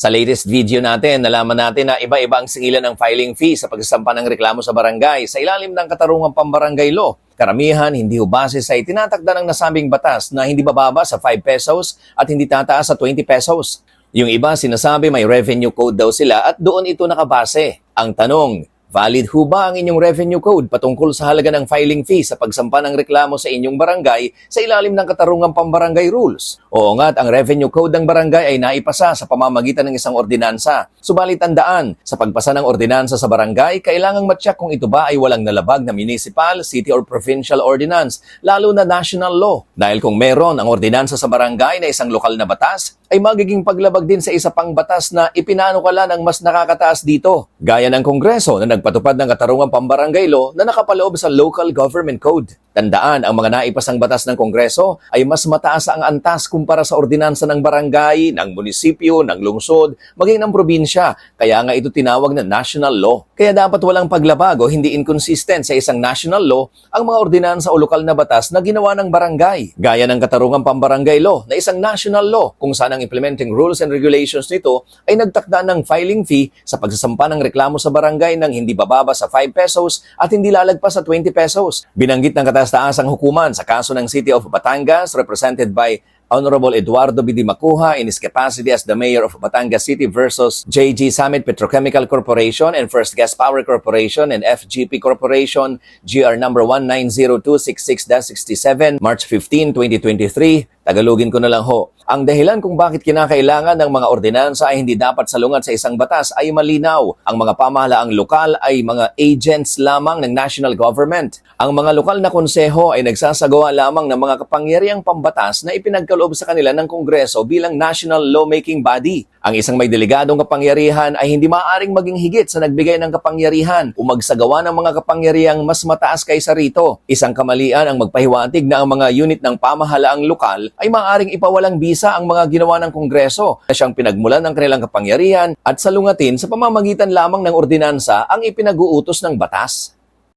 Sa latest video natin, nalaman natin na iba-iba ang singilan ng filing fee sa pagsasampa ng reklamo sa barangay sa ilalim ng katarungang pambarangay law. Karamihan hindi ho base sa itinatakda ng nasabing batas na hindi bababa sa 5 pesos at hindi tataas sa 20 pesos. Yung iba sinasabi may revenue code daw sila at doon ito nakabase. Ang tanong, valid ho ba ang inyong revenue code patungkol sa halaga ng filing fee sa pagsampa ng reklamo sa inyong barangay sa ilalim ng katarungang pambarangay rules? Oo nga't ang revenue code ng barangay ay naipasa sa pamamagitan ng isang ordinansa. Subalit tandaan, sa pagpasa ng ordinansa sa barangay, kailangang matyak kung ito ba ay walang nalabag na municipal, city or provincial ordinance, lalo na national law. Dahil kung meron ang ordinansa sa barangay na isang lokal na batas, ay magiging paglabag din sa isa pang batas na ipinanukala ng mas nakakataas dito. Gaya ng Kongreso na nagpatupad ng katarungang pambarangay law na nakapaloob sa Local Government Code. Tandaan, ang mga naipasang batas ng Kongreso ay mas mataas ang antas kumpara sa ordinansa ng barangay, ng munisipyo, ng lungsod, maging ng probinsya. Kaya nga ito tinawag na national law. Kaya dapat walang paglabag o hindi inconsistent sa isang national law ang mga ordinansa o lokal na batas na ginawa ng barangay. Gaya ng katarungang pambarangay law na isang national law kung saan ang implementing rules and regulations nito ay nagtakda ng filing fee sa pagsasampa ng reklamo sa barangay ng hindi bababa sa 5 pesos at hindi lalagpas sa 20 pesos. Binanggit ng kataas-taasang hukuman sa kaso ng City of Batangas represented by Honorable Eduardo B. Macuja in his capacity as the Mayor of Batangas City versus JG Summit Petrochemical Corporation and First Gas Power Corporation and FGP Corporation, GR number 190-266-67, March 15, 2023. Tagalogin ko na lang ho. Ang dahilan kung bakit kinakailangan ng mga ordinansa ay hindi dapat salungat sa isang batas ay malinaw. Ang mga pamahalaang lokal ay mga agents lamang ng national government. Ang mga lokal na konseho ay nagsasagawa lamang ng mga kapangyarihang pambatas na ipinagkaloob sa kanila ng Kongreso bilang national lawmaking body. Ang isang may delegadong kapangyarihan ay hindi maaaring maging higit sa nagbigay ng kapangyarihan o magsagawa ng mga kapangyarihang mas mataas kaysa rito. Isang kamalian ang magpahiwatig na ang mga unit ng pamahalaang lokal ay maaaring ipawalang bisa ang mga ginawa ng Kongreso na siyang pinagmulan ng kanilang kapangyarihan at salungatin sa pamamagitan lamang ng ordinansa ang ipinag-uutos ng batas.